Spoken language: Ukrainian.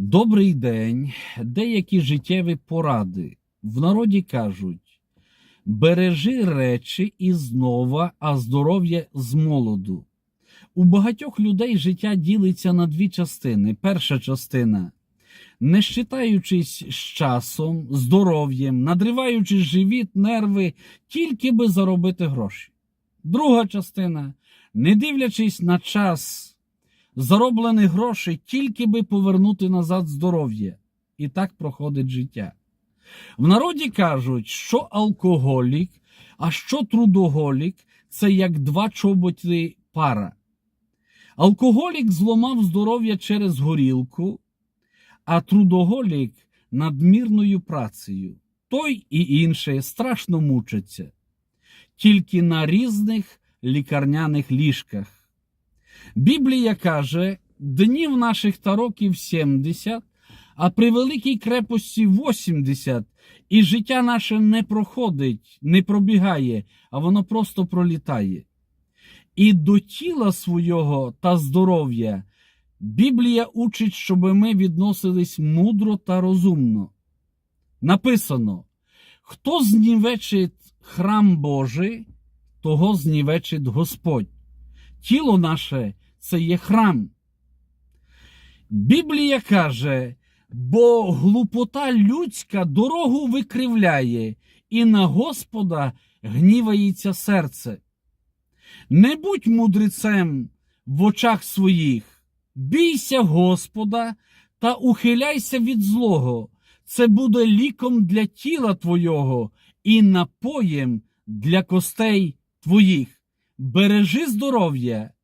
Добрий день. Деякі життєві поради. В народі кажуть: бережи речі і знова, а здоров'я з молоду. У багатьох людей життя ділиться на дві частини. Перша частина не щитаючись з часом, здоров'ям, надриваючи живіт, нерви, тільки би заробити гроші. Друга частина не дивлячись на час зароблені гроші, тільки би повернути назад здоров'я. І так проходить життя. В народі кажуть, що алкоголік, а що трудоголік це як два чоботи пара. Алкоголік зламав здоров'я через горілку, а трудоголік надмірною працею. Той і інший страшно мучаться, тільки на різних лікарняних ліжках. Біблія каже, днів наших та років 70, а при великій крепості 80, і життя наше не проходить, не пробігає, а воно просто пролітає. І до тіла свого та здоров'я Біблія учить, щоб ми відносились мудро та розумно. Написано: хто знівечить храм Божий, того знівечить Господь. Тіло наше це є храм. Біблія каже, бо глупота людська дорогу викривляє, і на Господа гнівається серце. Не будь мудрецем в очах своїх, бійся Господа та ухиляйся від злого. Це буде ліком для тіла твого і напоєм для костей твоїх. Бережи здоров'я